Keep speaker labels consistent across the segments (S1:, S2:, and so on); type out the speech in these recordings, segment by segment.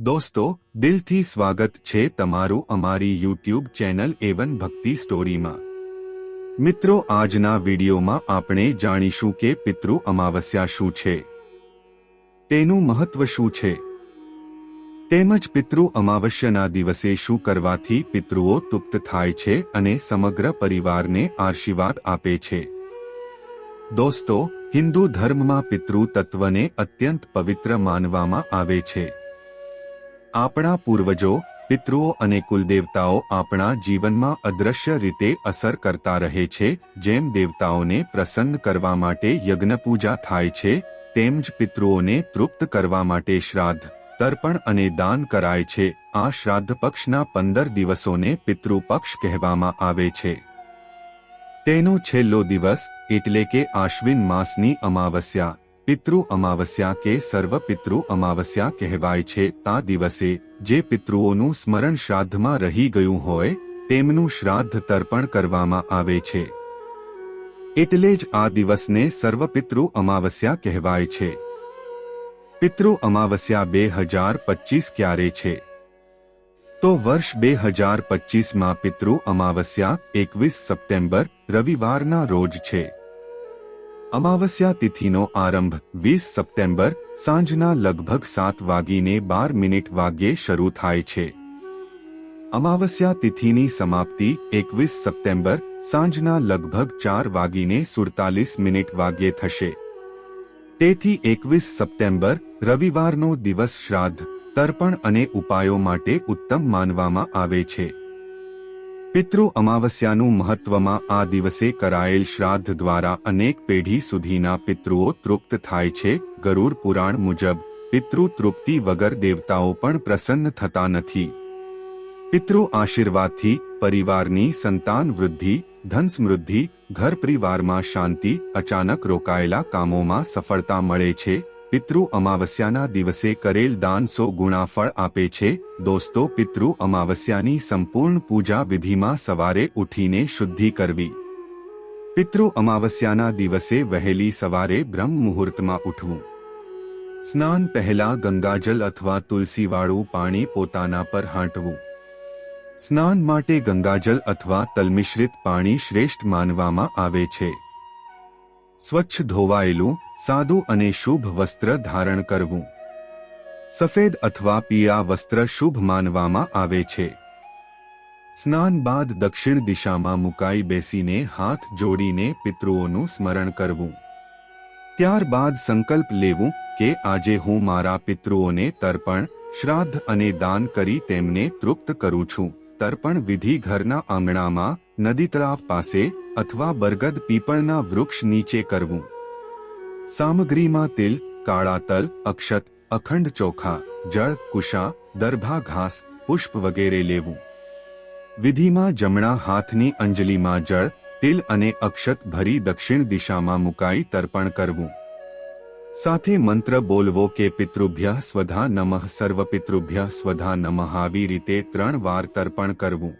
S1: દોસ્તો, દિલથી સ્વાગત છે તમારું અમારી યુટ્યુબ ચેનલ એવન ભક્તિ સ્ટોરીમાં મિત્રો, આજના વિડીયોમાં આપણે જાણીશું કે પિતૃ અમાવસ્યા શું છે. તેનું મહત્વ શું છે? તેમજ પિતૃ અમાવસ્યાના દિવસે શું કરવાથી પિતૃઓ તુપ્ત થાય છે અને સમગ્ર પરિવારને આશીર્વાદ આપે છે. દોસ્તો, હિન્દુ ધર્મમાં પિતૃ તત્વને અત્યંત પવિત્ર માનવામાં આવે છે. આપણા પૂર્વજો, પિતૃઓ અને કુલદેવતાઓ આપણા જીવનમાં અદ્રશ્ય રીતે અસર કરતા રહે છે, જેમ દેવતાઓને પ્રસન્ન કરવા માટે યજ્ઞ પૂજા થાય છે, તેમ જ પિતૃઓને તૃપ્ત કરવા માટે શ્રાદ્ધ, તર્પણ અને દાન કરાય છે. આ શ્રાદ્ધ પક્ષના પંદર દિવસોને પિતૃપક્ષ કહેવામાં આવે છે. તેનો છેલ્લો દિવસ એટલે કે આશ્વિન માસની અમાવસ્યા. પિતૃ અમાવસ્યા કે સર્વ પિતૃ અમાવસ્યા કહેવાય છે. આ દિવસે, જે પિતૃઓનું સ્મરણ શ્રાદ્ધમાં રહી ગયું હોય, તેમનું શ્રાદ્ધ તર્પણ કરવામાં આવે છે. એટલે જ આ દિવસને સર્વ પિતૃ અમાવસ્યા કહેવાય છે. પિતૃ અમાવસ્યા બે હજાર પચીસ ક્યારે છે? તો વર્ષ બે હજાર પચીસમાં પિતૃ અમાવસ્યા એકવીસ સપ્ટેમ્બર રવિવારના રોજ છે. અમાવસ્યા તિથિનો આરંભ વીસ સપ્ટેમ્બર સાંજના લગભગ સાત વાગીને બાર મિનિટ વાગ્યે શરૂ થાય છે અમાવસ્યા તિથિની સમાપ્તિ એકવીસ સપ્ટેમ્બર સાંજના લગભગ ચાર વાગીને સુડતાલીસ મિનિટ વાગ્યે થશે તેથી એકવીસ સપ્ટેમ્બર રવિવારનો દિવસ શ્રાદ્ધ તર્પણ અને ઉપાયો માટે ઉત્તમ માનવામાં આવે છે પિતૃ અમાવસ્યાનું મહત્વમાં આ દિવસે કરાયેલ શ્રાદ્ધ દ્વારા અનેક પેઢી સુધીના પિતૃઓ તૃપ્ત થાય છે. ગરુડ પુરાણ મુજબ, પિતૃ તૃપ્તિ વગર દેવતાઓ પણ પ્રસન્ન થતા નથી. પિતૃ આશીર્વાદથી પરિવારની સંતાન વૃદ્ધિ, ધન સમૃદ્ધિ, ઘર પરિવારમાં શાંતિ, અચાનક રોકાયેલા કામોમાં સફળતા મળે છે. પિતૃ અમાવસ્યાના દિવસે કરેલ દાન સો ગુણા ફળ આપે છે. દોસ્તો, પિતૃ અમાવસ્યાની સંપૂર્ણ પૂજા વિધિમાં સવારે ઉઠીને શુદ્ધિ કરવી. પિતૃ અમાવસ્યાના દિવસે વહેલી સવારે બ્રહ્મ મુહૂર્તમાં ઉઠવું. સ્નાન પહેલા ગંગાજલ અથવા તુલસીવાળું પાણી પોતાના પર હાંટવું. સ્નાન માટે ગંગાજલ અથવા તલમિશ્રિત પાણી શ્રેષ્ઠ માનવામાં આવે છે. સ્વચ્છ ધોવાયેલું, સાદું અને શુભ વસ્ત્ર ધારણ કરવું. સફેદ અથવા પીળા વસ્ત્ર શુભ માનવામાં આવે છે. સ્નાન બાદ દક્ષિણ દિશામાં મુકાઈ બેસીને હાથ જોડીને પિતૃઓનું સ્મરણ કરવું. ત્યારબાદ સંકલ્પ લેવું કે આજે હું મારા પિતૃઓને તર્પણ, શ્રાદ્ધ અને દાન કરી તેમને તૃપ્ત કરું છું. તર્પણ વિધિ ઘરના આંગણામાં નદી તળાવ પાસે અથવા બરગદ પીપળના વૃક્ષ નીચે કરવું. સામગ્રીમાં તિલ, કાળા તલ, અક્ષત, અખંડ ચોખા, જળ, કુશા, દરભા ઘાસ, પુષ્પ વગેરે લેવું. વિધિમાં જમણા હાથની અંજલિમાં જળ, તિલ અને અક્ષત ભરી દક્ષિણ દિશામાં મુકાઈ તર્પણ કરવું. સાથે મંત્ર બોલવો કે પિતૃભ્ય સ્વધા નમઃ સર્વ પિતૃભ્ય સ્વધા નમઃ આવી રીતે ત્રણ વાર તર્પણ કરવું.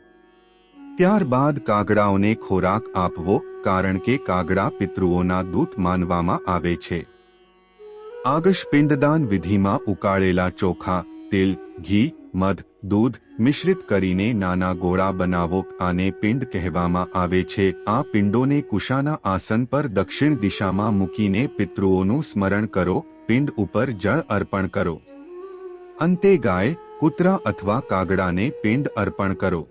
S1: ત્યારબાદ કાગડાઓને ખોરાક આપવો, કારણ કે કાગડા પિતૃઓના દૂત માનવામાં આવે છે. આગશ પિંડદાન વિધિમાં ઉકાળેલા ચોખા, તેલ, ઘી, મધ, દૂધ મિશ્રિત કરીને નાના ગોળા બનાવો આને પિંડ કહેવામાં આવે છે. આ પિંડોને કુશાના આસન પર દક્ષિણ દિશામાં મૂકીને પિતૃઓનું સ્મરણ કરો, પિંડ ઉપર જળ અર્પણ કરો. અંતે ગાય, કૂતરા અથવા કાગડાને પિંડ અર્પણ કરો.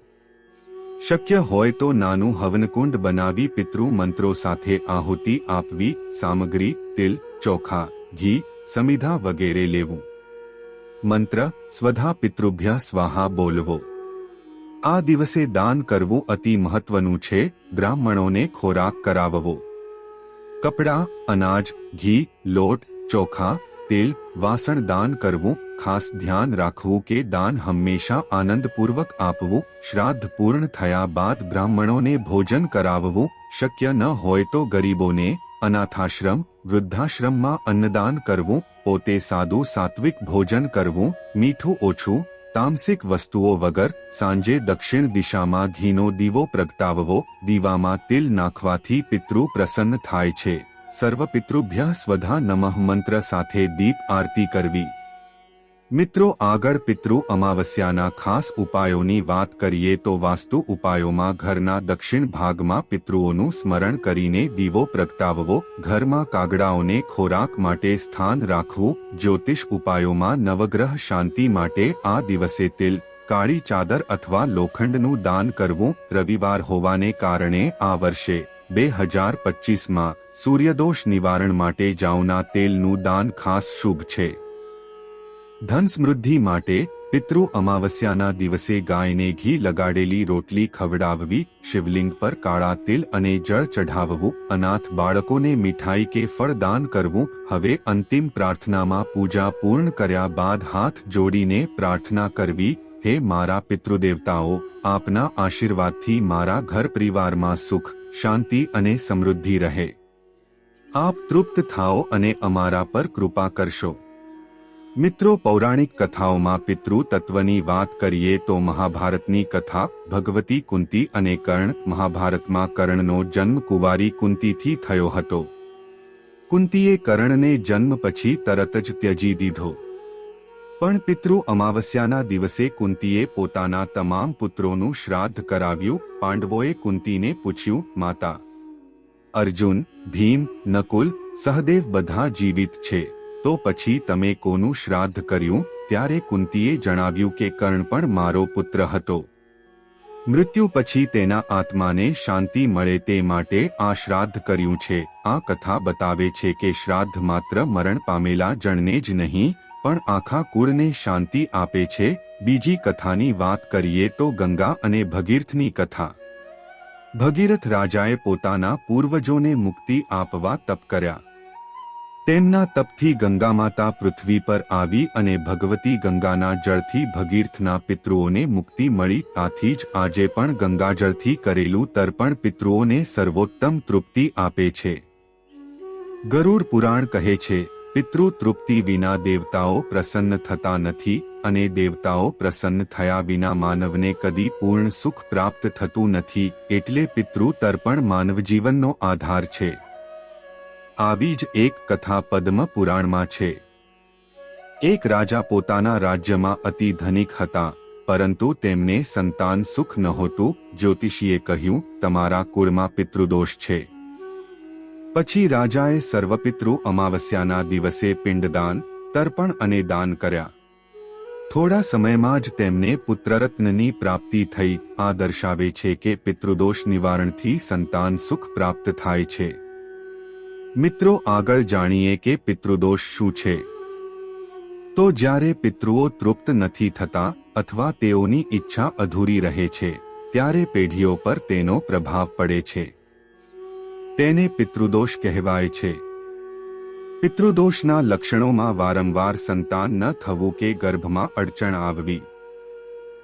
S1: શક્ય હોય તો નાનું હવનકુંડ બનાવી પિતૃ મંત્રો સાથે આહુતિ આપવી, સામગ્રી, તિલ, ચોખા, ઘી, સમિધા વગેરે લેવું. મંત્ર, સ્વધા પિતૃભ્ય સ્વાહા બોલવો. આ દિવસે દાન કરવું અતિ મહત્વનું છે, બ્રાહ્મણોને ખોરાક કરાવવો. કપડાં, અનાજ, ઘી, લોટ, ચોખા, તેલ વાસણ દાન કરવું, ખાસ ધ્યાન રાખવું કે દાન હંમેશા આનંદપૂર્વક આપવું શ્રાદ્ધ પૂર્ણ થયા બાદ બ્રાહ્મણોને ભોજન કરાવવું, શક્ય ન હોય તો ગરીબોને અનાથાશ્રમ, વૃદ્ધાશ્રમમાં અન્નદાન કરવું, પોતે સાદું સાત્વિક ભોજન કરવું, મીઠું ઓછું, તામસિક વસ્તુઓ વગર સાંજે દક્ષિણ દિશામાં ઘીનો દીવો પ્રગટાવવો, દીવામાં તિલ નાખવાથી પિતૃ પ્રસન્ન થાય છે. સર્વ પિતૃભ્ય સ્વધા નમઃ મંત્ર સાથે દીપ આરતી કરવી. મિત્રો, આગળ પિતૃ અમાવસ્યાના ખાસ ઉપાયોની વાત કરીએ તો વાસ્તુ ઉપાયોમાં ઘરના દક્ષિણ ભાગમાં પિતૃઓનું સ્મરણ કરીને દીવો પ્રગટાવવો, ઘરમાં કાગડાઓને ખોરાક માટે સ્થાન રાખવું, જ્યોતિષ ઉપાયોમાં નવગ્રહ શાંતિ માટે આ દિવસે તિલ, કાળી ચાદર અથવા લોખંડનું દાન કરવું રવિવાર હોવાને કારણે આ વર્ષે બે હજાર પચીસમાં સૂર્યદોષ નિવારણ માટે જાઉના તેલનું દાન ખાસ શુભ છે. ધન સમૃદ્ધિ માટે પિતૃ અમાવસ્યાના દિવસે ગાયને ઘી લગાડેલી રોટલી ખવડાવવી, શિવલિંગ પર કાળા તિલ અને જળ ચઢાવવું, અનાથ બાળકોને મીઠાઈ કે ફળ દાન કરવું, હવે અંતિમ પ્રાર્થનામાં પૂજા પૂર્ણ કર્યા બાદ હાથ જોડીને પ્રાર્થના કરવી, હે મારા પિતૃદેવતાઓ, આપના આશીર્વાદથી મારા ઘર પરિવારમાં સુખ, શાંતિ અને સમૃદ્ધિ રહે. આપ તૃપ્ત થાઓ અને અમારા પર કૃપા કરશો. મિત્રો, પૌરાણિક કથાઓમાં પિતૃ તત્વની વાત કરીએ તો મહાભારતની કથા, ભગવતી કુંતી અને કર્ણ મહાભારતમાં કર્ણનો જન્મ કુંવારી કુંતીથી થયો હતો. કુંતીએ કર્ણને જન્મ પછી તરત જ ત્યજી દીધો. પણ પિતૃ અમાવસ્યાના દિવસે કુંતીએ પોતાના તમામ પુત્રોનું શ્રાદ્ધ કરાવ્યું. પાંડવોએ કુંતીને પૂછ્યું, માતા અર્જુન, ભીમ, નકુલ, સહદેવ બધા જીવિત છે. તો પછી તમે કોનું શ્રાદ્ધ કર્યું? ત્યારે કુંતીએ જણાવ્યું કે કર્ણ પણ મારો પુત્ર હતો. મૃત્યુ પછી તેના આત્માને શાંતિ મળે તે માટે આ શ્રાદ્ધ કર્યું છે. આ કથા બતાવે છે કે શ્રાદ્ધ માત્ર મરણ પામેલા જણને જ નહીં, પણ આખા કુળને શાંતિ આપે છે. બીજી કથાની વાત કરીએ તો ગંગા અને ભગીરથની કથા. ભગીરથ રાજાએ પોતાના પૂર્વજોને મુક્તિ આપવા તપ કર્યા. તેમના તપથી ગંગામાતા પૃથ્વી પર આવી અને ભગવતી ગંગાના જળથી ભગીરથના પિતૃઓને મુક્તિ મળી. આથી જ આજે પણ ગંગાજળથી કરેલું તર્પણ પિતૃઓને સર્વોત્તમ તૃપ્તિ આપે છે. ગરુડ પુરાણ કહે છે, પિતૃ તૃપ્તિ વિના દેવતાઓ પ્રસન્ન થતા નથી અને દેવતાઓ પ્રસન્ન થયા વિના માનવને કદી પૂર્ણ સુખ પ્રાપ્ત થતું નથી, એટલે પિતૃ તર્પણ માનવજીવનનો આધાર છે. આવી જ એક કથા પદ્મ પુરાણમાં છે. એક રાજા પોતાના રાજ્યમાં અતિ ધનિક હતા, પરંતુ તેમને સંતાન સુખ નહોતું, જ્યોતિષીએ કહ્યું, તમારા કુળમાં પિતૃદોષ છે. પછી રાજાએ સર્વપિતૃ અમાવસ્યાના દિવસે પિંડદાન, તર્પણ અને દાન કર્યા. થોડા સમયમાં જ તેમને પુત્રરત્નની પ્રાપ્તિ થઈ. આ દર્શાવે છે કે પિતૃદોષ નિવારણથી સંતાન સુખ પ્રાપ્ત થાય છે. મિત્રો, આગળ જાણીએ કે પિતૃદોષ શું છે. તો જ્યારે પિતૃઓ તૃપ્ત નથી થતા અથવા તેઓની ઈચ્છા અધૂરી રહે છે, ત્યારે પેઢીઓ પર તેનો પ્રભાવ પડે છે. તેને પિતૃદોષ કહેવાય છે. પિતૃદોષના લક્ષણોમાં વારંવાર સંતાન ન થવું કે ગર્ભમાં અડચણ આવવી.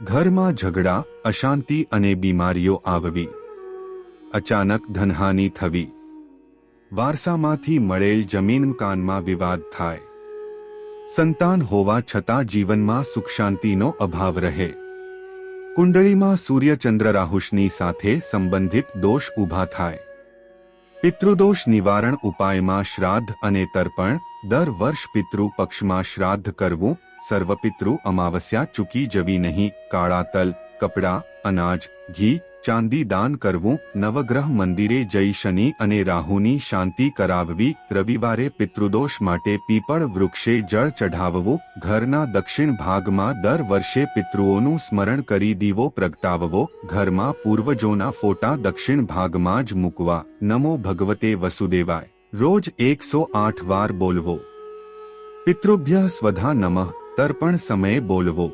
S1: ઘરમાં ઝઘડા, અશાંતિ અને બીમારીઓ આવવી. અચાનક ધનહાનિ થવી. વારસામાંથી મળેલ જમીન મકાનમાં વિવાદ થાય. સંતાન હોવા છતાં જીવનમાં સુખ શાંતિનો અભાવ રહે. કુંડળીમાં સૂર્યચંદ્ર રાહુષની સાથે સંબંધિત દોષ ઊભા થાય. પિતૃદોષ નિવારણ ઉપાયમાં શ્રાદ્ધ અને તર્પણ, દર વર્ષ પિતૃ પક્ષમાં શ્રાદ્ધ કરવું, સર્વપિતૃ અમાવસ્યા ચૂકી જવી નહીં, કાળા તલ, કપડા, અનાજ, ઘી ચાંદી દાન કરવું, નવગ્રહ મંદિરે જઈ શનિ અને રાહુની શાંતિ કરાવવી, રવિવારે પિતૃદોષ માટે પીપળ વૃક્ષે જળ ચઢાવવું, ઘરના દક્ષિણ ભાગમાં દર વર્ષે પિતૃઓનું સ્મરણ કરી દીવો પ્રગટાવવો, ઘરમાં પૂર્વજોના ફોટા દક્ષિણ ભાગમાં જ મૂકવા. નમો ભગવતે વસુદેવાય. રોજ એકસો આઠ વાર બોલવો. પિતૃભ્ય સ્વધા નમઃ. તર્પણ સમયે બોલવો.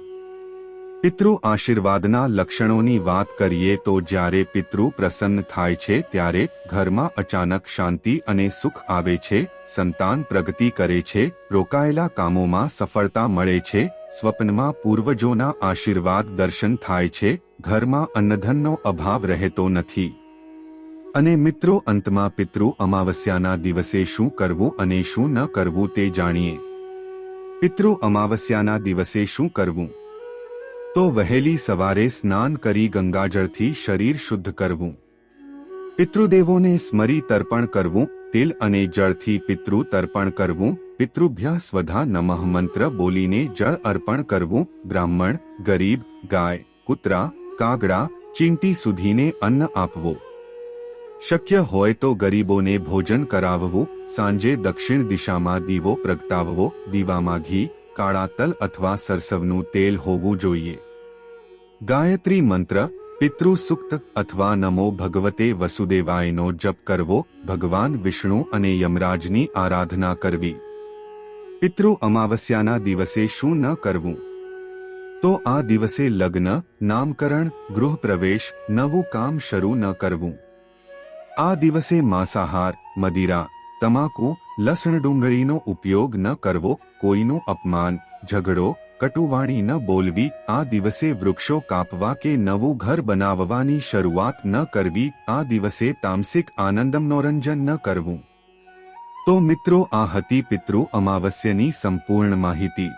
S1: પિતૃ આશીર્વાદના લક્ષણોની વાત કરીએ તો જ્યારે પિતૃ પ્રસન્ન થાય છે ત્યારે ઘરમાં અચાનક શાંતિ અને સુખ આવે છે, સંતાન પ્રગતિ કરે છે, રોકાયેલા કામોમાં સફળતા મળે છે, સ્વપ્નમાં પૂર્વજોના આશીર્વાદ દર્શન થાય છે, ઘરમાં અન્નધનનો અભાવ રહેતો નથી. અને મિત્રો, અંતમાં પિતૃ અમાવસ્યાના દિવસે શું કરવું અને શું ન કરવું તે જાણીએ. પિતૃ અમાવસ્યાના દિવસે શું કરવું? તો વહેલી સવારે સ્નાન કરી ગંગાજળથી શરીર શુદ્ધ કરવું. પિતૃદેવોને સ્મરી તર્પણ કરવું, તિલ અને જળથી પિતૃ તર્પણ કરવું પિતૃભ્યા સ્વધા નમઃ મંત્ર બોલીને જળ અર્પણ કરવું, બ્રાહ્મણ, ગરીબ, ગાય, કૂતરા, કાગડા, ચીંટી સુધીને અન્ન આપવું. શક્ય હોય તો ગરીબોને ભોજન કરાવવું, સાંજે દક્ષિણ દિશામાં દીવો પ્રગટાવવો, દીવામાં ઘી કાળા તલ અથવા સરસવનું તેલ હોવું જોઈએ. ગાયત્રી મંત્ર, પિતૃ સુક્ત અથવા નમો ભગવતે વસુદેવાયનો જપ કરવો, ભગવાન વિષ્ણુ અને યમરાજની આરાધના કરવી. પિતૃ અમાવસ્યાના દિવસે શું ન કરવું? તો આ દિવસે લગ્ન, નામકરણ, ગૃહપ્રવેશ, નવું કામ શરૂ ન કરવું. આ દિવસે માંસાહાર, મદિરા તમાકુ, લસણ ડુંગળીનો ઉપયોગ ન કરવો, કોઈનું અપમાન, ઝઘડો, કટુવાણી ન બોલવી, આ દિવસે વૃક્ષો કાપવા કે નવું ઘર બનાવવાની શરૂઆત ન કરવી, આ દિવસે તામસિક આનંદ મનોરંજન ન કરવું. તો મિત્રો, આ હતી પિતૃ અમાવસ્યની સંપૂર્ણ માહિતી.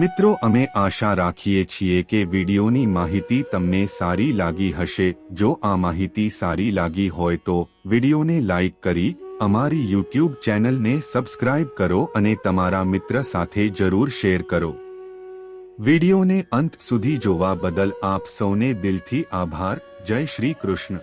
S1: મિત્રો, અમે આશા રાખીએ છીએ કે વિડીયોની માહિતી તમને સારી લાગી હશે. જો આ માહિતી સારી લાગી હોય તો વિડીયોને લાઇક કરી અમારી યુટ્યુબ ચેનલને સબસ્ક્રાઇબ કરો અને તમારા મિત્ર સાથે જરૂર શેર કરો. વિડીયોને અંત સુધી જોવા બદલ આપ સૌને દિલથી આભાર. જય શ્રી કૃષ્ણ.